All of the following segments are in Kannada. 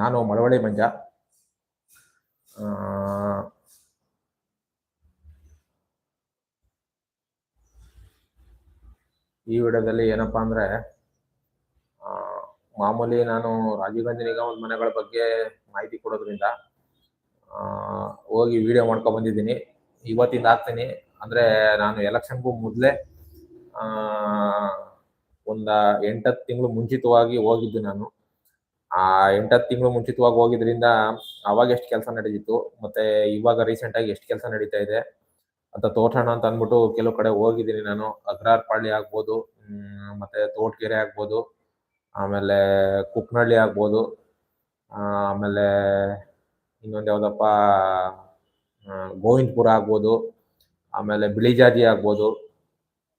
ನಾನು ಮಳವಳ್ಳಿ ಮಂಜ ಈ ವಿಡಿಯೋದಲ್ಲಿ ಏನಪ್ಪ ಅಂದರೆ ಮಾಮೂಲಿ ನಾನು ರಾಜೀವ್ ಗಾಂಧಿ ನಿಗಮದ ಮನೆಗಳ ಬಗ್ಗೆ ಮಾಹಿತಿ ಕೊಡೋದ್ರಿಂದ ಹೋಗಿ ವಿಡಿಯೋ ಮಾಡ್ಕೊ ಬಂದಿದ್ದೀನಿ. ಇವತ್ತಿಂದ ಹಾಕ್ತೀನಿ. ಅಂದ್ರೆ ನಾನು ಎಲೆಕ್ಷನ್ಗೂ ಮೊದಲೇ ಒಂದು ಎಂಟತ್ತು ತಿಂಗಳು ಮುಂಚಿತವಾಗಿ ಹೋಗಿದ್ದು ನಾನು. ಆ ಎಂಟತ್ತು ತಿಂಗಳು ಮುಂಚಿತವಾಗಿ ಹೋಗಿದ್ರಿಂದ ಅವಾಗ ಎಷ್ಟು ಕೆಲಸ ನಡೀತಿತ್ತು, ಮತ್ತೆ ಇವಾಗ ರೀಸೆಂಟ್ ಆಗಿ ಎಷ್ಟು ಕೆಲಸ ನಡೀತಾ ಇದೆ ಅಂತ ತೋಟಣ ಅಂತ ಅಂದ್ಬಿಟ್ಟು ಕೆಲವು ಕಡೆ ಹೋಗಿದ್ದೀನಿ ನಾನು. ಅಗ್ರಾರ್ ಪಾಳ್ಯ ಆಗ್ಬೋದು ಮತ್ತೆ ತೋಟಗೆರೆ ಆಗ್ಬೋದು, ಆಮೇಲೆ ಕುಕ್ನಹಳ್ಳಿ ಆಗ್ಬೋದು ಆಮೇಲೆ ಇನ್ನೊಂದು ಯಾವುದಪ್ಪ ಗೋವಿಂದಪುರ ಆಗ್ಬೋದು, ಆಮೇಲೆ ಬಿಳಿಜಾಜಿ ಆಗ್ಬೋದು,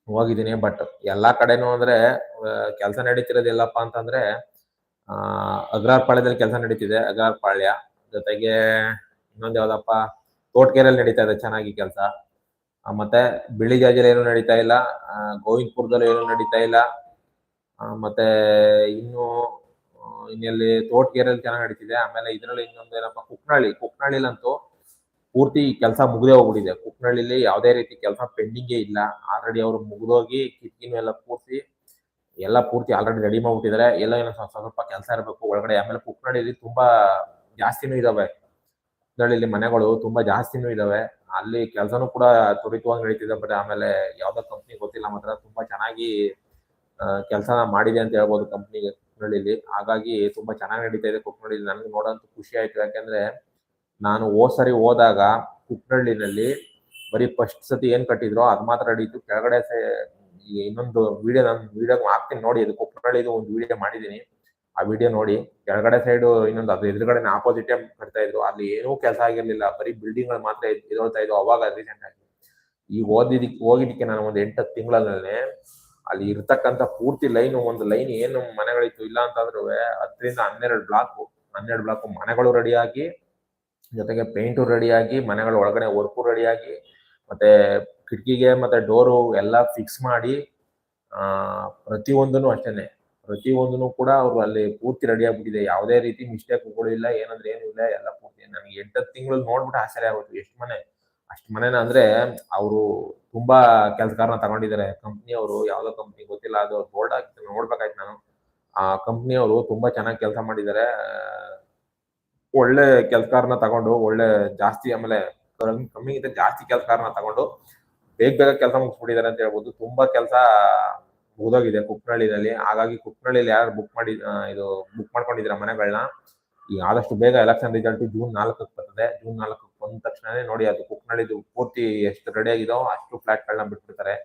ಹೋಗಿದ್ದೀನಿ. ಬಟ್ ಎಲ್ಲ ಕಡೆನೂ ಅಂದ್ರೆ ಕೆಲಸ ನಡೀತಿರೋದು ಎಲ್ಲಪ್ಪ ಅಂತಂದ್ರೆ ಅಗ್ರಾರ್ ಪಾಳ್ಯದಲ್ಲಿ ಕೆಲಸ ನಡೀತಿದೆ, ಅಗ್ರಾರ್ ಪಾಳ್ಯ. ಜೊತೆಗೆ ಇನ್ನೊಂದು ಯಾವ್ದಪ್ಪ ತೋಟಕೆರೆಯಲ್ಲಿ ನಡೀತಾ ಇದೆ, ಚೆನ್ನಾಗಿ ಕೆಲಸ. ಮತ್ತೆ ಬಿಳಿಜಾಜಲ್ಲಿ ಏನು ನಡೀತಾ ಇಲ್ಲ ಗೋವಿಂದಪುರದಲ್ಲಿ ಏನು ನಡೀತಾ ಇಲ್ಲ. ಮತ್ತೆ ಇನ್ನು ಇನ್ನೆಲ್ಲಿ ತೋಟಕೆರೆಯಲ್ಲಿ ಚೆನ್ನಾಗಿ ನಡೀತಿದೆ. ಆಮೇಲೆ ಇದರಲ್ಲಿ ಇನ್ನೊಂದು ಏನಪ್ಪ, ಕುಕ್ನಳ್ಳಿ. ಕುಕ್ನಳ್ಳಿಲಂತೂ ಪೂರ್ತಿ ಕೆಲಸ ಮುಗ್ದೇ ಹೋಗ್ಬಿಟ್ಟಿದೆ. ಕುಕ್ನಳ್ಳಿಲಿ ಯಾವುದೇ ರೀತಿ ಕೆಲಸ ಪೆಂಡಿಂಗೇ ಇಲ್ಲ. ಆಲ್ರೆಡಿ ಅವರು ಮುಗಿದೋಗಿ ಕಿಟಕಿನೂ ಎಲ್ಲ ಪೂರ್ತಿ ಎಲ್ಲ ಪೂರ್ತಿ ಆಲ್ರೆಡಿ ರೆಡಿ ಮಾಡ್ಬಿಟ್ಟಿದ್ದಾರೆ ಎಲ್ಲ ಏನೋ ಸ್ವಲ್ಪ ಕೆಲಸ ಇರಬೇಕು ಒಳಗಡೆ. ಆಮೇಲೆ ಕುಕ್ನಳ್ಳಿಲಿ ತುಂಬಾ ಜಾಸ್ತಿನೂ ಇದಾವೆ. ಇಲ್ಲಿ ಮನೆಗಳು ತುಂಬಾ ಜಾಸ್ತಿನೂ ಇದಾವೆ. ಅಲ್ಲಿ ಕೆಲಸನೂ ಕೂಡ ತ್ವರಿತವಾಗಿ ನಡೀತಿದೆ. ಬಟ್ ಆಮೇಲೆ ಯಾವ್ದೋ ಕಂಪ್ನಿ ಗೊತ್ತಿಲ್ಲ ಮಾತ್ರ. ತುಂಬಾ ಚೆನ್ನಾಗಿ ಕೆಲಸ ಮಾಡಿದೆ ಅಂತ ಹೇಳ್ಬೋದು ಕಂಪ್ನಿಗೆ ಕುಕ್ನಳ್ಳಿಲಿ. ಹಾಗಾಗಿ ತುಂಬಾ ಚೆನ್ನಾಗಿ ನಡೀತಾ ಇದೆ ಕುಕ್ನಳ್ಳಿಲಿ. ನನಗೆ ನೋಡೋಂತ ಖುಷಿ ಆಯ್ತು. ಯಾಕಂದ್ರೆ ನಾನು ಹೋದ್ ಸರಿ ಹೋದಾಗ ಕುಕ್ನಳ್ಳಿನಲ್ಲಿ ಬರೀ ಫಸ್ಟ್ ಸತಿ ಏನ್ ಕಟ್ಟಿದ್ರೋ ಅದ್ ಮಾತ್ರ ನಡೀತು. ಕೆಳಗಡೆ ಇನ್ನೊಂದು ವಿಡಿಯೋ ನಾನು ವಿಡಿಯೋ ಹಾಕ್ತೀನಿ ನೋಡಿ, ಇದು ಒಂದು ವಿಡಿಯೋ ಮಾಡಿದೀನಿ. ಆ ವಿಡಿಯೋ ನೋಡಿ, ಕೆಳಗಡೆ ಸೈಡ್ ಇನ್ನೊಂದು ಅದು ಎದುರುಗಡೆ ಆಪೋಸಿಟ್ ಕಟ್ತಾ ಇದ್ರು, ಅಲ್ಲಿ ಏನೂ ಕೆಲಸ ಆಗಿರ್ಲಿಲ್ಲ. ಬರೀ ಬಿಲ್ಡಿಂಗ್ಗಳು ಮಾತ್ರ ಇದೊಳ್ತಾ ಇದ್ವು ಅವಾಗ ರೀಸೆಂಟ್ ಆಗಿ. ಈಗ ಓದಿದಕ್ಕೆ ಹೋಗಿದ್ದಕ್ಕೆ ನಾನು ಒಂದು ಎಂಟತ್ತು ತಿಂಗಳಲ್ಲೇ ಅಲ್ಲಿ ಇರ್ತಕ್ಕಂಥ ಪೂರ್ತಿ ಲೈನ್ ಒಂದು ಲೈನ್ ಏನು ಮನೆಗಳಿತ್ತು, ಇಲ್ಲ ಅಂತಂದ್ರೂ ಹತ್ತರಿಂದ ಹನ್ನೆರಡು ಬ್ಲಾಕ್ ಹನ್ನೆರಡು ಬ್ಲಾಕ್ ಮನೆಗಳು ರೆಡಿಯಾಗಿ ಜೊತೆಗೆ ಪೇಂಟು ರೆಡಿಯಾಗಿ ಮನೆಗಳ ಒಳಗಡೆ ವರ್ಕು ರೆಡಿಯಾಗಿ ಮತ್ತೆ ಕಿಟಕಿಗೆ ಮತ್ತೆ ಡೋರು ಎಲ್ಲ ಫಿಕ್ಸ್ ಮಾಡಿ, ಆ ಪ್ರತಿಯೊಂದನು ಅಷ್ಟೇನೆ. ಪ್ರತಿಯೊಂದನು ಕೂಡ ಅವರು ಅಲ್ಲಿ ಪೂರ್ತಿ ರೆಡಿ ಆಗ್ಬಿಟ್ಟಿದೆ. ಯಾವುದೇ ರೀತಿ ಮಿಸ್ಟೇಕ್ ಇಲ್ಲ, ಏನಂದ್ರೆ ಏನು ಇಲ್ಲ, ಎಲ್ಲ ಪೂರ್ತಿ ನನಗೆ ಎಂಟತ್ತು ತಿಂಗಳು ನೋಡ್ಬಿಟ್ಟು ಆಶ್ಚರ್ಯ ಆಗುತ್ತೆ ಎಷ್ಟು ಮನೆ, ಅಷ್ಟು ಮನೆನ ಅಂದ್ರೆ ಅವರು ತುಂಬಾ ಕೆಲಸಗಾರನ ತಗೊಂಡಿದ್ದಾರೆ. ಕಂಪ್ನಿ ಅವರು, ಯಾವ್ದೋ ಕಂಪ್ನಿ ಗೊತ್ತಿಲ್ಲ, ಅದು ಬೋರ್ಡ್ ಹಾಕಿ ನೋಡ್ಬೇಕಾಯ್ತು ನಾನು. ಆ ಕಂಪ್ನಿ ಅವರು ತುಂಬಾ ಚೆನ್ನಾಗಿ ಕೆಲಸ ಮಾಡಿದ್ದಾರೆ. ಒಳ್ಳೆ ಕೆಲಸಗಾರನ ತಗೊಂಡು, ಒಳ್ಳೆ ಜಾಸ್ತಿ ಆಮೇಲೆ ಕಮ್ಮಿಗಿಂತ ಜಾಸ್ತಿ ಕೆಲಸಗಾರನ ತಗೊಂಡು ಬೇಗ ಬೇಗ ಕೆಲಸ ಮುಗಿಸ್ಬಿಟ್ಟಿದ್ದಾರೆ ಅಂತ ಹೇಳ್ಬೋದು. ತುಂಬಾ ಕೆಲಸ ಮುಗಿದೋಗಿದೆ ಕುಪ್ನಳ್ಳಿನಲ್ಲಿ ಹಾಗಾಗಿ ಕುಕ್ನಳ್ಳಿಲಿ ಯಾರು ಬುಕ್ ಮಾಡಿ ಇದು ಬುಕ್ ಮಾಡ್ಕೊಂಡಿದ್ದೀರಾ ಮನೆಗಳನ್ನ ಈಗ ಆದಷ್ಟು ಬೇಗ ಎಲೆಕ್ಷನ್ ರಿಸಲ್ಟ್ ಜೂನ್ ನಾಲ್ಕಕ್ಕೆ ಬರ್ತದೆ. ಜೂನ್ ನಾಲ್ಕಕ್ಕೆ ಬಂದ ತಕ್ಷಣನೇ ನೋಡಿ ಅದು ಕುಕ್ನಳ್ಳಿದು ಪೂರ್ತಿ ಎಷ್ಟು ರೆಡಿ ಆಗಿದೋ ಅಷ್ಟು ಫ್ಲಾಟ್ಗಳನ್ನ ಬಿಟ್ಬಿಡ್ತಾರೆ.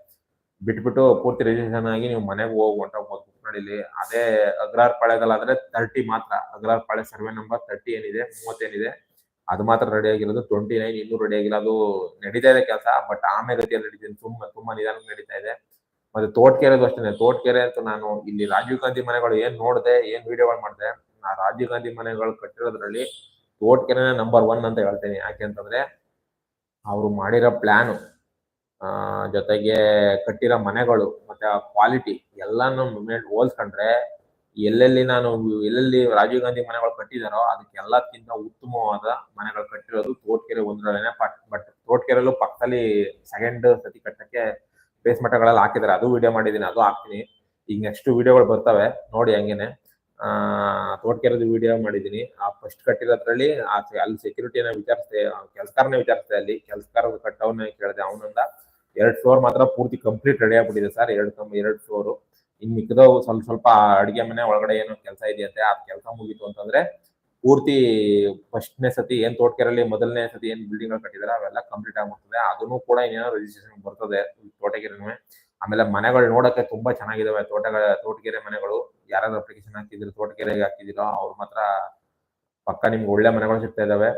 ಬಿಟ್ಬಿಟ್ಟು ಪೂರ್ತಿ ರಿಜಿಸ್ಟ್ರೇಷನ್ ಆಗಿ ನೀವು ಮನೆಗೆ ಹೋಗಿ ಹೊಂಟೋಗ್ಬೋದು ಕುಕ್ನಳ್ಳಿಲಿ ಅದೇ ಅಗ್ರಾರ್ ಪಾಳ್ಯದಲ್ಲಾದ್ರೆ ತರ್ಟಿ ಮಾತ್ರ. Agrahar Palya survey number thirty ಏನಿದೆ, ಮೂವತ್ತೇನಿದೆ. ಅದು ಮಾತ್ರ ರೆಡಿ ಆಗಿರೋದು. ಟ್ವೆಂಟಿ ನೈನ್ ಇನ್ನೂ ರೆಡಿ ಆಗಿಲ್ಲ. ಅದು ನಡೀತಾ ಇದೆ ಕೆಲಸ ಬಟ್ ಆಮೇಲೆ ಗತಿಯಲ್ಲಿ ತುಂಬಾ ತುಂಬಾ ನಿಧಾನ ನಡೀತಾ ಇದೆ. ಮತ್ತೆ ತೋಟಕೆರೆದು ಅಷ್ಟೇ ತೋಟಕೆರೆ ಅಂತ ನಾನು ಇಲ್ಲಿ ರಾಜೀವ್ ಗಾಂಧಿ ಮನೆಗಳು ಏನ್ ನೋಡಿದೆ, ಏನ್ ವಿಡಿಯೋಗಳು ಮಾಡಿದೆ ಆ ರಾಜೀವ್ ಗಾಂಧಿ ಮನೆಗಳು ಕಟ್ಟಿರೋದ್ರಲ್ಲಿ ತೋಟಕೆರೆ ನಂಬರ್ ಒನ್ ಅಂತ ಹೇಳ್ತೇನೆ. ಯಾಕೆ ಅಂತಂದ್ರೆ, ಅವರು ಮಾಡಿರೋ ಪ್ಲಾನ್ ಜೊತೆಗೆ ಕಟ್ಟಿರೋ ಮನೆಗಳು, ಮತ್ತೆ ಕ್ವಾಲಿಟಿ ಎಲ್ಲಾನು ಹೋಲ್ಸ್ಕೊಂಡ್ರೆ ಎಲ್ಲೆಲ್ಲಿ ನಾನು, ಎಲ್ಲೆಲ್ಲಿ ರಾಜೀವ್ ಗಾಂಧಿ ಮನೆಗಳು ಕಟ್ಟಿದಾರೋ ಅದಕ್ಕೆ ಎಲ್ಲಕ್ಕಿಂತ ಉತ್ತಮವಾದ ಮನೆಗಳು ಕಟ್ಟಿರೋದು ತೋಟಕೆರೆ ಒಂದರಲ್ಲೇನೆ ಬಟ್ ತೋಟಕೆರೆಲ್ಲೂ ಪಕ್ಕದಲ್ಲಿ ಸೆಕೆಂಡ್ ಸತಿ ಕಟ್ಟಕ್ಕೆ ಬೇಸ್ ಮಟ್ಟಗಳಲ್ಲಿ ಹಾಕಿದ್ದಾರೆ ಅದು ವಿಡಿಯೋ ಮಾಡಿದ್ದೀನಿ ಅದು ಹಾಕ್ತೀನಿ. ಈಗ ನೆಕ್ಸ್ಟ್ ವಿಡಿಯೋಗಳು ಬರ್ತವೆ, ನೋಡಿ ಹಂಗೇನೆ. ಆ, ತೋಟಕೆರೆದು ವಿಡಿಯೋ ಮಾಡಿದ್ದೀನಿ ಆ ಫಸ್ಟ್ ಕಟ್ಟಿರೋದ್ರಲ್ಲಿ ಅಲ್ಲಿ ಸೆಕ್ಯೂರಿಟಿನ ವಿಚಾರಿಸಿದೆ ಕೆಲಸಕಾರನೇ ವಿಚಾರಿಸಿದೆ ಅಲ್ಲಿ. ಕೆಲಸಕಾರ ಕಟ್ಟವನ್ನ ಕೇಳಿದೆ, ಅವನಿಂದ ಎರಡ್ ಫ್ಲೋರ್ ಮಾತ್ರ ಪೂರ್ತಿ ಕಂಪ್ಲೀಟ್ ರೆಡಿ ಆಗ್ಬಿಟ್ಟಿದೆ ಸರ್. ಎರಡು ಎರಡ್ ಫ್ಲೋರ್ ಇನ್ ಮಿಕ್ಕದವು ಸ್ವಲ್ಪ ಸ್ವಲ್ಪ ಅಡಿಗೆ ಮನೆ ಒಳಗಡೆ ಏನೋ ಕೆಲಸ ಇದೆಯಂತೆ ಆ ಕೆಲಸ ಮುಗೀತು ಅಂತಂದ್ರೆ ಪೂರ್ತಿ ಫಸ್ಟ್ನೇ ಸತಿ ಏನ್ ತೋಟಕೆರಲ್ಲಿ ಮೊದಲನೇ ಸತಿ ಏನ್ ಬಿಲ್ಡಿಂಗ್ಗಳು ಕಟ್ಟಿದಾರೆ, ಅವೆಲ್ಲ ಕಂಪ್ಲೀಟ್ ಆಗ್ಬಿಡ್ತದೆ. ಅದನ್ನು ಕೂಡ ಇನ್ನೇನೋ ರಿಜಿಸ್ಟ್ರೇಷನ್ ಬರ್ತದೆ ತೋಟಕೆರೆನೂ. ಆಮೇಲೆ ಮನೆಗಳು ನೋಡಕ್ಕೆ ತುಂಬಾ ಚೆನ್ನಾಗಿದಾವೆ ತೋಟಗಳ, ತೋಟಕೆರೆ ಮನೆಗಳು. ಯಾರಾದ್ರೂ ಅಪ್ಲಿಕೇಶನ್ ಹಾಕಿದ್ರು ತೋಟಕೆರೆಗೆ ಹಾಕಿದಿರೋ ಅವ್ರು ಮಾತ್ರ ಪಕ್ಕ ನಿಮ್ಗೆ ಒಳ್ಳೆ ಮನೆಗಳು ಸಿಗ್ತಾ ಇದಾವೆ.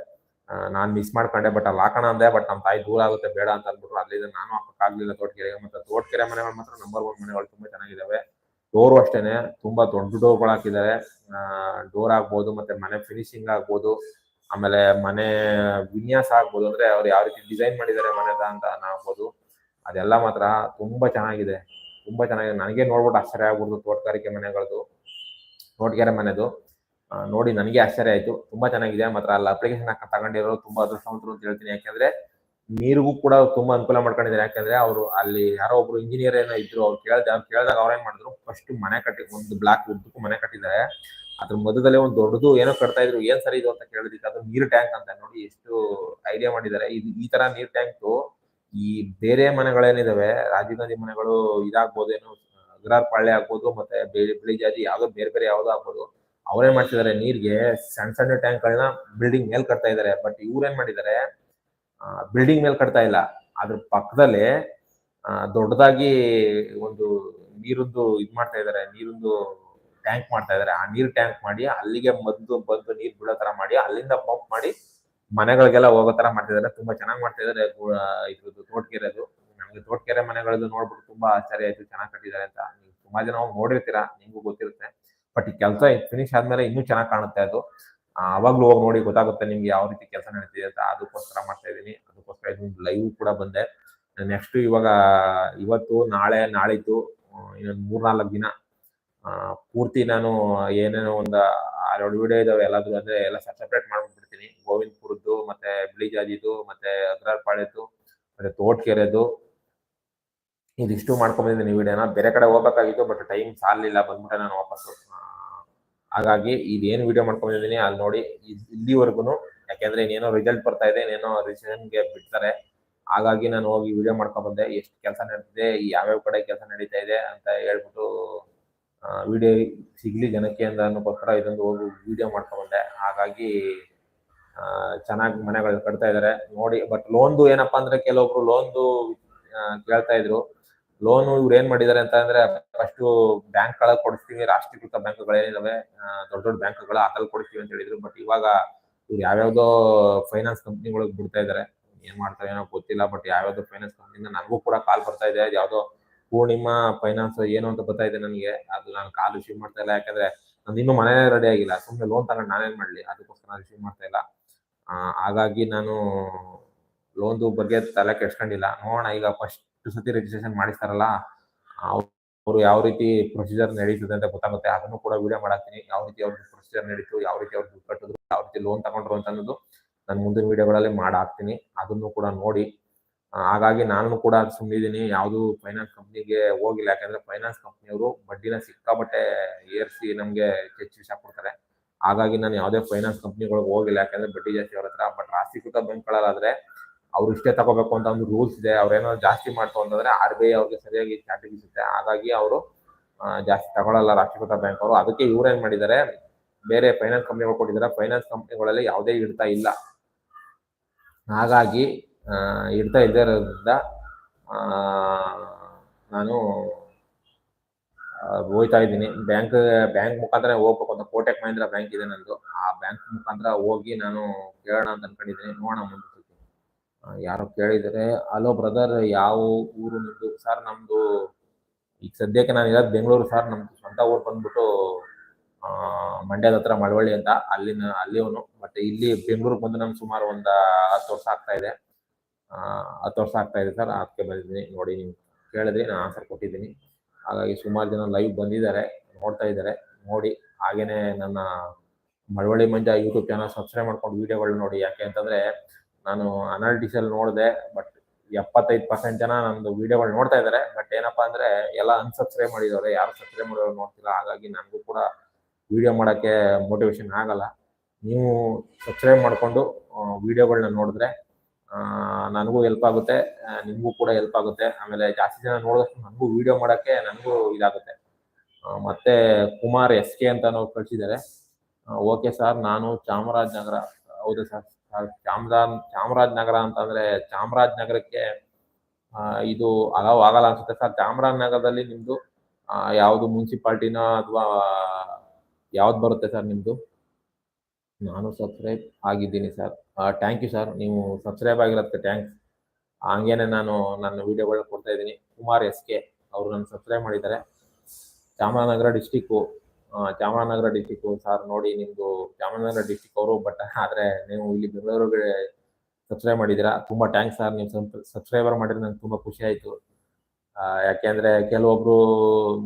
ನಾನ್ ಮಿಸ್ ಮಾಡ್ಕೊಂಡೆ ಬಟ್ ಅಲ್ಲಿ ಹಾಕೋಣ ಅಂದೆ ಬಟ್ ನಮ್ಮ ತಾಯಿ ದೂರ ಆಗುತ್ತೆ, ಬೇಡ ಅಂತ ಅಂದ್ಬಿಟ್ರು. ಅಲ್ಲಿಂದ ನಾನು ಹಾಕೋಕ್ಕಾಗಲಿಲ್ಲ ತೋಟಕೆರೆಗೆ. ಮತ್ತೆ ತೋಟಕೆರೆ ಮನೆಗಳು ಮಾತ್ರ ನಂಬರ್ ಒನ್ ಮನೆಗಳು ತುಂಬಾ ಚೆನ್ನಾಗಿದ್ದಾವೆ ಡೋರ್ ಅಷ್ಟೇನೆ, ತುಂಬಾ ದೊಡ್ಡ ಡೋರ್ಗಳು ಹಾಕಿದ್ದಾರೆ ಡೋರ್ ಆಗ್ಬೋದು, ಮತ್ತೆ ಮನೆ ಫಿನಿಶಿಂಗ್ ಆಗ್ಬೋದು, ಆಮೇಲೆ ಮನೆ ವಿನ್ಯಾಸ ಆಗ್ಬೋದು. ಅಂದ್ರೆ ಅವ್ರು ಯಾವ ರೀತಿ ಡಿಸೈನ್ ಮಾಡಿದ್ದಾರೆ ಮನೆದ ಅಂತ ಆಗ್ಬೋದು. ಅದೆಲ್ಲ ಮಾತ್ರ ತುಂಬಾ ಚೆನ್ನಾಗಿದೆ. ತುಂಬಾ ಚೆನ್ನಾಗಿದೆ. ನನಗೆ ನೋಡ್ಬಿಟ್ಟು ಆಶ್ಚರ್ಯ ಆಗ್ಬಿಡ್ತು ತೋಟಗಾರಿಕೆ ಮನೆಗಳದು ತೋಟಗೆರೆ ಮನೆದು. ನೋಡಿ, ನನಗೆ ಆಶ್ಚರ್ಯ ಆಯ್ತು. ತುಂಬಾ ಚೆನ್ನಾಗಿದೆ. ಮಾತ್ರ ಅಲ್ಲಿ ಅಪ್ಲಿಕೇಶನ್ ಹಾಕ ತಗೊಂಡಿರೋ ತುಂಬಾ ಅದೃಷ್ಟವಂತರು ಅಂತ ಹೇಳ್ತೀನಿ. ಯಾಕಂದ್ರೆ, ನೀರಿಗೂ ಕೂಡ ತುಂಬಾ ಅನುಕೂಲ ಮಾಡ್ಕೊಂಡಿದ್ದಾರೆ. ಯಾಕಂದ್ರೆ, ಅವರು ಅಲ್ಲಿ ಯಾರೋ ಒಬ್ರು ಇಂಜಿನಿಯರ್ ಏನೋ ಇದ್ರು, ಅವ್ರು ಕೇಳ್ದ, ಅವ್ರು ಕೇಳಿದಾಗ ಅವ್ರೇನ್ ಮಾಡಿದ್ರು ಫಸ್ಟ್ ಮನೆ ಕಟ್ಟಿ, ಒಂದು ಬ್ಲಾಕ್ ಉದ್ದಕ್ಕೂ ಮನೆ ಕಟ್ಟಿದ್ದಾರೆ. ಅದ್ರ ಮಧ್ಯದಲ್ಲೇ ಒಂದು ದೊಡ್ಡದು ಏನೋ ಕಟ್ತಾ ಇದ್ರು. ಏನ್ ಸರಿ ಇದು ಅಂತ ಕೇಳಿದಕ್ಕೆ ಅದು ನೀರ್ ಟ್ಯಾಂಕ್ ಅಂತ ನೋಡಿ ಎಷ್ಟು ಐಡಿಯಾ ಮಾಡಿದ್ದಾರೆ. ಇದು ಈ ತರ ನೀರ್ ಟ್ಯಾಂಕ್ ಈ ಬೇರೆ ಮನೆಗಳೇನಿದಾವೆ, ರಾಜೀವ್ ಗಾಂಧಿ ಮನೆಗಳು ಇದಾಗ್ಬೋದೇನೋ ಅಗ್ರಾರ್ ಪಾಳ್ಯ ಆಗ್ಬೋದು, ಮತ್ತೆ ಬಿಳಿ ಜಾತಿ ಯಾವ್ದೋ ಬೇರೆ ಬೇರೆ ಯಾವ್ದೋ ಆಗ್ಬೋದು. ಅವ್ರೇನ್ ಮಾಡ್ತಿದ್ದಾರೆ ನೀರ್ಗೆ ಸಣ್ಣ ಸಣ್ಣ ಟ್ಯಾಂಕ್ ಗಳನ್ನ ಬಿಲ್ಡಿಂಗ್ ಮೇಲ್ ಕಟ್ತಾ ಇದಾರೆ. ಬಟ್ ಇವ್ರೇನ್ ಮಾಡಿದ್ದಾರೆ ಬಿಲ್ಡಿಂಗ್ ಮೇಲ್ ಕಟ್ತಾ ಇಲ್ಲ. ಅದ್ರ ಪಕ್ಕದಲ್ಲಿ ದೊಡ್ಡದಾಗಿ ಒಂದು ನೀರಿಂದು ಇದ್ ಮಾಡ್ತಾ ಇದಾರೆ, ನೀರಿಂದು ಟ್ಯಾಂಕ್ ಮಾಡ್ತಾ ಇದಾರೆ. ಆ ನೀರ್ ಟ್ಯಾಂಕ್ ಮಾಡಿ ಅಲ್ಲಿಗೆ ಮದ್ದು ಬಂದು ನೀರ್ ಬಿಡೋ ತರ ಮಾಡಿ, ಅಲ್ಲಿಂದ ಪಂಪ್ ಮಾಡಿ ಮನೆಗಳಿಗೆಲ್ಲ ಹೋಗೋ ತರ ಮಾಡ್ತಿದ್ದಾರೆ ತುಂಬಾ ಚೆನ್ನಾಗಿ ಮಾಡ್ತಾ ಇದಾರೆ, ಗು- ಇದ್ರದ್ದು ತೋಟಕೆರೆದು ನಮ್ಗೆ ತೋಟಕೆರೆ ಮನೆಗಳದ್ದು ನೋಡ್ಬಿಟ್ಟು ತುಂಬಾ ಆಶ್ಚರ್ಯ ಆಯ್ತು, ಚೆನ್ನಾಗಿ ಕಟ್ಟಿದ್ದಾರೆ ಅಂತ. ನೀವು ತುಂಬಾ ಜನ ನೋಡಿರ್ತೀರಾ, ನಿಮ್ಗೂ ಗೊತ್ತಿರುತ್ತೆ. ಬಟ್ ಈ ಕೆಲಸ ಫಿನಿಶ್ ಆದ್ಮೇಲೆ ಇನ್ನೂ ಚೆನ್ನಾಗಿ ಕಾಣುತ್ತೆ ಅದು. ಅವಾಗ್ಲೂ ಹೋಗಿ ನೋಡಿ ಗೊತ್ತಾಗುತ್ತೆ ನಿಮ್ಗೆ ಯಾವ ರೀತಿ ಕೆಲಸ ನಡೀತಿದೆ ಅಂತ. ಅದಕ್ಕೋಸ್ಕರ ಮಾಡ್ತಾ ಇದೀನಿ. ಅದಕ್ಕೋಸ್ಕರ ಇದೊಂದು ಲೈವ್ ಕೂಡ ಬಂದೆ. ನೆಕ್ಸ್ಟ್ ಇವಾಗ ಇವತ್ತು ನಾಳೆ ನಾಳಿದ್ದು ಇನ್ನೊಂದು ಮೂರ್ನಾಲ್ಕು ದಿನ. ಆ, ಪೂರ್ತಿ ನಾನು ಏನೇನೋ ಒಂದು ಆರೆರಡು ವಿಡಿಯೋ ಇದಾವೆ. ಎಲ್ಲಾದ್ರು ಅಂದ್ರೆ ಎಲ್ಲ ಸೆಪರೇಟ್ ಮಾಡ್ಬಿಡ್ತೀನಿ ಗೋವಿಂದಪುರದ್ದು ಮತ್ತೆ ಬಿಳಿಜಾಜಿದು ಮತ್ತೆ ಅಗ್ರಾರ್ ಪಾಳೆದ್ದು ಮತ್ತೆ ತೋಟಕೆರೆದು ಇದಿಷ್ಟು ಮಾಡ್ಕೊಂಬಂದಿದ್ದೀನಿ ವಿಡಿಯೋನ ಬೇರೆ ಕಡೆ ಹೋಗ್ಬೇಕಾಗಿತ್ತು ಬಟ್ ಟೈಮ್ ಸಾಲಿಲ್ಲ ಬಂದ್ಬಿಟ್ಟೆ ನಾನು ವಾಪಸ್ಸು. ಹಾಗಾಗಿ ಇದೇನು ವಿಡಿಯೋ ಮಾಡ್ಕೊಂಡಿದ್ದೀನಿ, ಅಲ್ಲಿ ನೋಡಿ ಇಲ್ಲಿವರೆಗೂ ಯಾಕೆಂದ್ರೆ ಇನ್ನೇನೋ ರಿಸಲ್ಟ್ ಬರ್ತಾ ಇದೆ, ಇನ್ನೇನೋ ಗೆ ಬಿಡ್ತಾರೆ. ಹಾಗಾಗಿ ನಾನು ಹೋಗಿ ವಿಡಿಯೋ ಮಾಡ್ಕೊಂಡ್ ಬಂದೆ, ಎಷ್ಟು ಕೆಲಸ ನಡೀತಿದೆ ಯಾವ್ಯಾವ ಕಡೆ ಕೆಲಸ ನಡೀತಾ ಇದೆ ಅಂತ ಹೇಳ್ಬಿಟ್ಟು ವಿಡಿಯೋ ಸಿಗ್ಲಿ ಜನಕ್ಕೆ ಅಂತ ಅನ್ನೋಕ್ಕೋಸ್ಕರ ಇದೊಂದು ಹೋಗಿ ವಿಡಿಯೋ ಮಾಡ್ಕೊಂಡ್ ಬಂದೆ. ಹಾಗಾಗಿ ಚೆನ್ನಾಗಿ ಮನೆಗಳು ಕಟ್ತಾ ಇದ್ದಾರೆ ನೋಡಿ ಬಟ್ ಲೋನ್ದು ಏನಪ್ಪಾ ಅಂದ್ರೆ ಕೆಲವೊಬ್ರು ಲೋನ್ದು ಕೇಳ್ತಾ ಇದ್ರು. ಲೋನ್ ಇವ್ರು ಏನ್ ಮಾಡಿದ್ದಾರೆ ಅಂತ ಅಂದ್ರೆ ಫಸ್ಟ್ ಬ್ಯಾಂಕ್ಗಳ ಕೊಡಿಸ್ತೀವಿ ರಾಷ್ಟ್ರೀಕೃತ ಬ್ಯಾಂಕ್ಗಳು ಏನಿದಾವೆ ದೊಡ್ಡ ದೊಡ್ಡ ಬ್ಯಾಂಕ್ಗಳು ಅದ್ರಲ್ಲಿ ಕೊಡಿಸ್ತೀವಿ ಅಂತ ಹೇಳಿದ್ರು. ಬಟ್ ಇವಾಗ ಇವ್ರು ಯಾವ್ಯಾವ್ದೋ ಫೈನಾನ್ಸ್ ಕಂಪ್ನಿಗಳಿಗೆ ಬಿಡ್ತಾ ಇದಾರೆ. ಏನ್ ಮಾಡ್ತಾರೆ ಏನೋ ಗೊತ್ತಿಲ್ಲ ಬಟ್ ಯಾವ್ಯಾವ್ದೋ ಫೈನಾನ್ಸ್ ಕಂಪ್ನಿಯಿಂದ ನನಗೂ ಕೂಡ ಕಾಲ್ ಬರ್ತಾ ಇದೆ. ಯಾವ್ದೋ ಪೂರ್ಣಿಮಾ ಫೈನಾನ್ಸ್ ಏನು ಅಂತ ಗೊತ್ತಾ ಇದೆ ನನಗೆ. ಅದು ನಾನು ಕಾಲ್ ರಿಸೀವ್ ಮಾಡ್ತಾ ಇಲ್ಲ. ಯಾಕಂದ್ರೆ ನಂದು ಇನ್ನೂ ಮನೆ ರೆಡಿ ಆಗಿಲ್ಲ. ಸುಮ್ಮನೆ ಲೋನ್ ತಗೊಂಡು ನಾನೇನ್ ಮಾಡ್ಲಿ? ಅದಕ್ಕೋಸ್ಕರ ನಾನು ರಿಸೀವ್ ಮಾಡ್ತಾ ಇಲ್ಲ. ಹಾಗಾಗಿ ನಾನು ಲೋನ್ದು ಬಗ್ಗೆ ತಲೆ ಕೆಡ್ಸ್ಕೊಂಡಿಲ್ಲ. ನೋಡೋಣ ಈಗ ಫಸ್ಟ್ ಸತಿ ರಿಜಿಸ್ಟ್ರೇಷನ್ ಮಾಡಿಸ್ತಾರಲ್ಲ, ಅವರು ಯಾವ ರೀತಿ ಪ್ರೊಸೀಜರ್ ನಡೀತದೆ ಅಂತ ಗೊತ್ತಾಗುತ್ತೆ. ಅದನ್ನು ಕೂಡ ವಿಡಿಯೋ ಮಾಡಾಕ್ತೀನಿ. ಯಾವ ರೀತಿ ಅವ್ರ ಪ್ರೊಸೀಜರ್ ನಡೀತು, ಯಾವ ರೀತಿ ಅವ್ರು ದುಡ್ಡು ಕಟ್ಟಿದ್ರು, ಯಾವ ರೀತಿ ಲೋನ್ ತಗೊಂಡ್ರು ಅಂತ ಅನ್ನೋದು ನಾನು ಮುಂದಿನ ವಿಡಿಯೋಗಳಲ್ಲಿ ಮಾಡಾಕ್ತೀನಿ. ಅದನ್ನು ಕೂಡ ನೋಡಿ. ಹಾಗಾಗಿ ನಾನು ಕೂಡ ಸುಮ್ಮನಿದ್ದೀನಿ ಯಾವುದು ಫೈನಾನ್ಸ್ ಕಂಪ್ನಿಗೆ ಹೋಗಿಲ್ಲ. ಯಾಕಂದ್ರೆ ಫೈನಾನ್ಸ್ ಕಂಪ್ನಿಯವರು ಬಡ್ಡಿನ ಸಿಕ್ಕಾಬಟ್ಟೆ ಏರಿಸಿ ನಮಗೆ ಹೆಚ್ಚು ವಿಷ ಕೊಡ್ತಾರೆ. ಹಾಗಾಗಿ ನಾನು ಯಾವುದೇ ಫೈನಾನ್ಸ್ ಕಂಪ್ನಿಗಳಿಗೆ ಹೋಗಿಲ್ಲ. ಯಾಕಂದ್ರೆ ಬಡ್ಡಿ ಜಾಸ್ತಿ ಅವ್ರ ಹತ್ರ. ಬಟ್ ರಾಷ್ಟ್ರೀಕೃತ ಬ್ಯಾಂಕ್ಗಳಾದ್ರೆ ಅವ್ರು ಇಷ್ಟೇ ತಗೋಬೇಕು ಅಂತ ಒಂದು ರೂಲ್ಸ್ ಇದೆ. ಅವ್ರೇನೋ ಜಾಸ್ತಿ ಮಾಡ್ತು ಅಂತಂದ್ರೆ ಆರ್ ಬಿ ಐ ಅವ್ರಿಗೆ ಸರಿಯಾಗಿ ಚಾಟಿ ಬೀಸುತ್ತೆ ಹಾಗಾಗಿ ಅವರು ಜಾಸ್ತಿ ತಗೊಳಲ್ಲ ರಾಷ್ಟ್ರೀಕೃತ ಬ್ಯಾಂಕ್ ಅವರು. ಅದಕ್ಕೆ ಇವ್ರೇನ್ ಮಾಡಿದ್ದಾರೆ ಬೇರೆ ಫೈನಾನ್ಸ್ ಕಂಪ್ನಿಗಳು ಕೊಟ್ಟಿದ್ದಾರೆ ಫೈನಾನ್ಸ್ ಕಂಪ್ನಿಗಳಲ್ಲಿ ಯಾವುದೇ ಇಡ್ತಾ ಇಲ್ಲ. ಹಾಗಾಗಿ ಇಡ್ತಾ ಇರೋದ್ರಿಂದ ನಾನು ಹೋಗ್ತಾ ಇದ್ದೀನಿ. ಬ್ಯಾಂಕ್ ಬ್ಯಾಂಕ್ ಮುಖಾಂತರ ಹೋಗ್ಬೇಕು ಅಂತ ಕೋಟೆಕ್ ಮಹೇಂದ್ರ ಬ್ಯಾಂಕ್ ಇದೆ ನಂದು. ಆ ಬ್ಯಾಂಕ್ ಮುಖಾಂತರ ಹೋಗಿ ನಾನು ಕೇಳೋಣ ಅಂತ ಅನ್ಕೊಂಡಿದ್ದೀನಿ. ನೋಡೋಣ ಮುಂದೆ. ಯಾರೋ ಕೇಳಿದರೆ, ಅಲೋ ಬ್ರದರ್ ಯಾವ ಊರು ನಿಮ್ದು? ಸರ್, ನಮ್ದು ಈಗ ಸದ್ಯಕ್ಕೆ ನಾನು ಇರೋದು ಬೆಂಗಳೂರು ಸರ್ ನಮ್ದು ಸ್ವಂತ ಊರು ಬಂದ್ಬಿಟ್ಟು ಮಂಡ್ಯದ ಹತ್ರ ಮಳವಳ್ಳಿ ಅಂತ ಅಲ್ಲಿನ ಅಲ್ಲಿವನು ಬಟ್ ಇಲ್ಲಿ ಬೆಂಗಳೂರಿಗೆ ಬಂದು ನಮ್ಗೆ ಸುಮಾರು ಒಂದು ಹತ್ತು ವರ್ಷ ಆಗ್ತಾ ಇದೆ. ಹತ್ತು ವರ್ಷ ಆಗ್ತಾ ಇದೆ ಸರ್ ಅದಕ್ಕೆ ಬಂದಿದ್ದೀನಿ. ನೋಡಿ, ನೀವು ಕೇಳಿದ್ರಿ, ನಾನು ಆನ್ಸರ್ ಕೊಟ್ಟಿದ್ದೀನಿ. ಹಾಗಾಗಿ ಸುಮಾರು ಜನ ಲೈವ್ ಬಂದಿದ್ದಾರೆ, ನೋಡ್ತಾ ಇದ್ದಾರೆ. ನೋಡಿ, ಹಾಗೇನೆ ನನ್ನ Malavalli Manja YouTube channel subscribe ಮಾಡ್ಕೊಂಡು ವಿಡಿಯೋಗಳು ನೋಡಿ. ಯಾಕೆ ಅಂತಂದ್ರೆ ನಾನು ಅನಾಲಿಟಿಕ್ಸ್ ಅಲ್ಲಿ ನೋಡಿದೆ ಬಟ್ ಎಪ್ಪತ್ತೈದು ಪರ್ಸೆಂಟ್ ಜನ ನಂದು ವಿಡಿಯೋಗಳು ನೋಡ್ತಾ ಇದ್ದಾರೆ ಬಟ್ ಏನಪ್ಪಾ ಅಂದ್ರೆ ಎಲ್ಲ ಅನ್ಸಬ್ಸ್ಕ್ರೈಬ್ ಮಾಡಿದವ್ರೆ, ಯಾರು ಸಬ್ಸ್ಕ್ರೈಬ್ ಮಾಡೋರು ನೋಡ್ತಿಲ್ಲ. ಹಾಗಾಗಿ ನನಗೂ ಕೂಡ ವಿಡಿಯೋ ಮಾಡೋಕ್ಕೆ ಮೋಟಿವೇಶನ್ ಆಗಲ್ಲ. ನೀವು ಸಬ್ಸ್ಕ್ರೈಬ್ ಮಾಡಿಕೊಂಡು ವಿಡಿಯೋಗಳನ್ನ ನೋಡಿದ್ರೆ ನನಗೂ ಹೆಲ್ಪ್ ಆಗುತ್ತೆ ನಿಮಗೂ ಕೂಡ ಹೆಲ್ಪ್ ಆಗುತ್ತೆ. ಆಮೇಲೆ ಜಾಸ್ತಿ ಜನ ನೋಡಿದಷ್ಟು ನನಗೂ ವಿಡಿಯೋ ಮಾಡೋಕ್ಕೆ ನನಗೂ ಇದಾಗುತ್ತೆ. ಮತ್ತೆ ಕುಮಾರ್ ಎಸ್ ಕೆ ಅಂತ ನಾವು ಕಳಿಸಿದ್ದಾರೆ ಓಕೆ ಸರ್, ನಾನು ಚಾಮರಾಜನಗರ, ಹೌದು ಸರ್? ಚಾಮರಾಜ, ಚಾಮರಾಜನಗರ ಅಂತಂದ್ರೆ ಚಾಮರಾಜನಗರಕ್ಕೆ ಇದು ಅಲಾವ್ ಆಗಲ್ಲ ಅನ್ಸುತ್ತೆ ಸರ್ ಚಾಮರಾಜನಗರದಲ್ಲಿ ನಿಮ್ದು ಯಾವುದು ಮುನ್ಸಿಪಾಲ್ಟಿನ ಅಥವಾ ಯಾವ್ದು ಬರುತ್ತೆ ಸರ್ ನಿಮ್ದು? ನಾನು ಸಬ್ಸ್ಕ್ರೈಬ್ ಆಗಿದ್ದೀನಿ ಸರ್ ಥ್ಯಾಂಕ್ ಯು ಸರ್ ನೀವು ಸಬ್ಸ್ಕ್ರೈಬ್ ಆಗಿರತ್ತೆ ಥ್ಯಾಂಕ್ಸ್ ಹಂಗೇನೆ ನಾನು ನನ್ನ ವಿಡಿಯೋಗಳನ್ನ ಕೊಡ್ತಾ ಇದ್ದೀನಿ. ಕುಮಾರ್ ಎಸ್ ಕೆ ಅವರು ನನ್ನ ಸಬ್ಸ್ಕ್ರೈಬ್ ಮಾಡಿದ್ದಾರೆ. Chamarajanagar district Chamarajanagar district sir ನೋಡಿ ನಿಮ್ದು ಚಾಮರಾಜನಗರ ಡಿಸ್ಟಿಕ್ ಅವರು ಬಟ್ ಆದ್ರೆ ನೀವು ಇಲ್ಲಿ ಬೆಂಗಳೂರಿಗೆ ಸಬ್ಸ್ಕ್ರೈಬ್ ಮಾಡಿದಿರಾ ತುಂಬಾ ಥ್ಯಾಂಕ್ಸ್ ಸರ್ ನೀವು ಸಬ್ಸ್ಕ್ರೈಬರ್ ಮಾಡಿದ್ರೆ ನಂಗೆ ತುಂಬಾ ಖುಷಿ ಆಯ್ತು. ಯಾಕೆಂದ್ರೆ ಕೆಲವೊಬ್ರು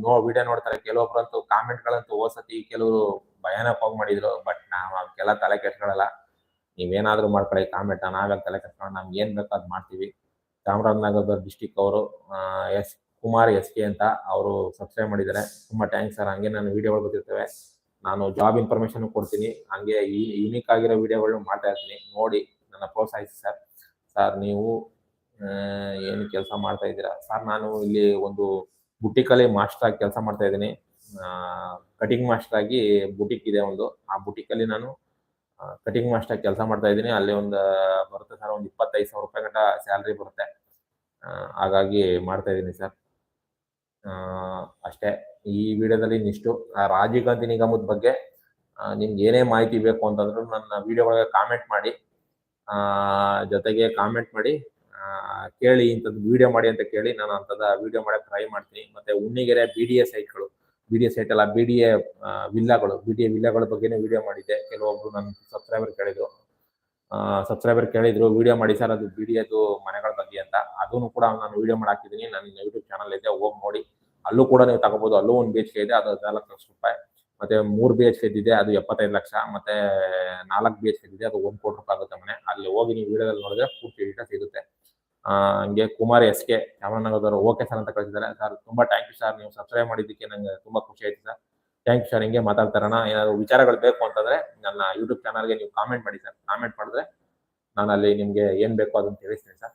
ನೋ ವಿಡಿಯೋ ನೋಡ್ತಾರೆ ಕೆಲವೊಬ್ರು ಅಂತೂ ಕಾಮೆಂಟ್ಗಳಂತೂ ಓದ್ಸತಿ ಕೆಲವರು ಭಯಾನಕವಾಗಿ ಮಾಡಿದ್ರು ಬಟ್ ನಾವು ಅದಕ್ಕೆಲ್ಲ ತಲೆ ಕೆಟ್ಕೊಳ್ಳಲ್ಲ ನೀವೇನಾದ್ರೂ ಮಾಡ್ಕೊಳ್ಳಿ ಕಾಮೆಂಟ್ ನಾವೆಲ್ಲ ತಲೆ ಕೆಟ್ಕೊಂಡು ನಮ್ಗೆ ಏನ್ ಬೇಕೋ ಅದು ಮಾಡ್ತೀವಿ. ಚಾಮರಾಜನಗರ ಡಿಸ್ಟಿಕ್ ಅವರು ಎಸ್ ಕುಮಾರ್ ಎಸ್ ಕೆ ಅಂತ ಅವರು ಸಬ್ಸ್ಕ್ರೈಬ್ ಮಾಡಿದ್ದಾರೆ. ತುಂಬ ಥ್ಯಾಂಕ್ಸ್ ಸರ್ ಹಂಗೆ ನಾನು ವಿಡಿಯೋಗಳು ಬರ್ತಿರ್ತೇವೆ. ನಾನು ಜಾಬ್ ಇನ್ಫಾರ್ಮೇಶನ್ ಕೊಡ್ತೀನಿ. ಹಂಗೆ ಈ ಯೂನಿಕ್ ಆಗಿರೋ ವಿಡಿಯೋಗಳನ್ನ ಮಾಡ್ತಾ ಇರ್ತೀನಿ. ನೋಡಿ, ನನ್ನ ಪ್ರೋತ್ಸಾಹಿಸಿ ಸರ್ ಸರ್ ನೀವು ಏನು ಕೆಲಸ ಮಾಡ್ತಾ ಇದ್ದೀರಾ? ಸರ್ ನಾನು ಇಲ್ಲಿ ಒಂದು ಬುಟಿಕಲ್ಲಿ ಮಾಸ್ಟರ್ ಆಗಿ ಕೆಲಸ ಮಾಡ್ತಾ ಇದ್ದೀನಿ. ಕಟಿಂಗ್ ಮಾಸ್ಟರ್ ಆಗಿ ಬುಟಿಕ್ ಇದೆ ಒಂದು. ಆ ಬುಟಿಕಲ್ಲಿ ನಾನು ಕಟಿಂಗ್ ಮಾಸ್ಟರ್ ಆಗಿ ಕೆಲಸ ಮಾಡ್ತಾ ಇದ್ದೀನಿ. ಅಲ್ಲಿ ಒಂದು ಬರುತ್ತೆ ಸರ್ ಒಂದು ಇಪ್ಪತ್ತೈದು ಸಾವಿರ ರೂಪಾಯಿ ಗಂಟ ಸ್ಯಾಲ್ರಿ ಬರುತ್ತೆ. ಹಾಗಾಗಿ ಮಾಡ್ತಾ ಇದ್ದೀನಿ ಸರ್ ಅಷ್ಟೇ. ಈ ವಿಡಿಯೋದಲ್ಲಿ ಇನ್ನಿಷ್ಟು ರಾಜೀವ್ ಗಾಂಧಿ ನಿಗಮದ ಬಗ್ಗೆ ನಿಮ್ಗೆ ಏನೇ ಮಾಹಿತಿ ಬೇಕು ಅಂತಂದ್ರೂ ನನ್ನ ವಿಡಿಯೋಗಳಿಗೆ ಕಾಮೆಂಟ್ ಮಾಡಿ. ಜೊತೆಗೆ ಕಾಮೆಂಟ್ ಮಾಡಿ. ಕೇಳಿ ಇಂಥದ್ದು ವಿಡಿಯೋ ಮಾಡಿ ಅಂತ ಕೇಳಿ ನಾನು ಅಂಥದ್ದು ವಿಡಿಯೋ ಮಾಡಕ್ಕೆ ಟ್ರೈ ಮಾಡ್ತೀನಿ. ಮತ್ತೆ ಉಣ್ಣಿಗೆರೆ ಬಿ ಡಿ ಎ ಸೈಟ್ಗಳು ಬಿ ಡಿ ಎ ಸೈಟ್ ಅಲ್ಲ ಬಿ ಡಿ ಎ ವಿಲ್ಲಾಗಳು. ಬಿ ಡಿ ಎ ವಿಲ್ಲಾಗಳ ಬಗ್ಗೆನೇ ವಿಡಿಯೋ ಮಾಡಿದ್ದೆ. ಕೆಲವೊಬ್ರು ನನ್ನ ಸಬ್ಸ್ಕ್ರೈಬರ್ ಕೇಳಿದ್ರು. ಸಬ್ಸ್ಕ್ರೈಬರ್ ಕೇಳಿದ್ರು, ವಿಡಿಯೋ ಮಾಡಿ ಸರ್, ಅದು ಬಿ ಡಿ ಎದು ಮನೆಗಳ ಅಂತ ಅದನ್ನು ಕೂಡ ನಾನು ವಿಡಿಯೋ ಮಾಡಾಕಿದ್ದೀನಿ ನನ್ನ ಯೂಟ್ಯೂಬ್ ಚಾನಲ್ ಇದೆ, ಹೋಗಿ ನೋಡಿ. ಅಲ್ಲೂ ಕೂಡ ನೀವು ತಗೋಬಹುದು ಅಲ್ಲೂ ಒಂದು ಬಿ ಕೆ ಇದೆ, ಅದು ಹದಿನಾಲ್ಕು ಲಕ್ಷ ರೂಪಾಯಿ. ಮತ್ತೆ ಮೂರು ಬಿ ಕೆ ಇದೆ, ಅದು ಎಪ್ಪತ್ತೈದು ಲಕ್ಷ. ಮತ್ತೆ ನಾಲ್ಕು ಬಿ ಇದೆ, ಅದು ಒಂದ್ ಕೋಟಿ ರೂಪಾಯಿ ಆಗುತ್ತೆ ಮನೆ. ಅಲ್ಲಿ ಹೋಗಿ ನೀವು ವಿಡಿಯೋದಲ್ಲಿ ನೋಡಿದ್ರೆ ಪೂರ್ತಿ ಡೀಟೇಲ್ ಸಿಗುತ್ತೆ. ಹಂಗೆ ಕುಮಾರ್ ಎಸ್ ಕೆ ಚಾಮರಾಜನಗರದವರು ಓಕೆ ಸರ್ ಅಂತ ಕಳಿಸಿದ್ದಾರೆ. ಸರ್ ತುಂಬಾ ಥ್ಯಾಂಕ್ ಯು ಸರ್ ನೀವು ಸಬ್ಸ್ಕ್ರೈಬ್ ಮಾಡಿದ್ದಕ್ಕೆ ನಂಗೆ ತುಂಬಾ ಖುಷಿ ಆಯ್ತು ಸರ್ ಥ್ಯಾಂಕ್ ಯು ಸರ್ ಹಿಂಗೆ ಮಾತಾಡ್ತಾರಣ ಏನಾದ್ರು ವಿಚಾರಗಳು ಬೇಕು ಅಂತಂದ್ರೆ ನನ್ನ ಯೂಟ್ಯೂಬ್ ಚಾನಲ್ಗೆ ನೀವು ಕಾಮೆಂಟ್ ಮಾಡಿ ಸರ್ ಕಾಮೆಂಟ್ ಮಾಡಿದ್ರೆ ನಾನು ಅಲ್ಲಿ ನಿಮ್ಗೆ ಏನ್ ಬೇಕೋ ಅದನ್ನ ತಿಳಿಸ್ತೀನಿ sir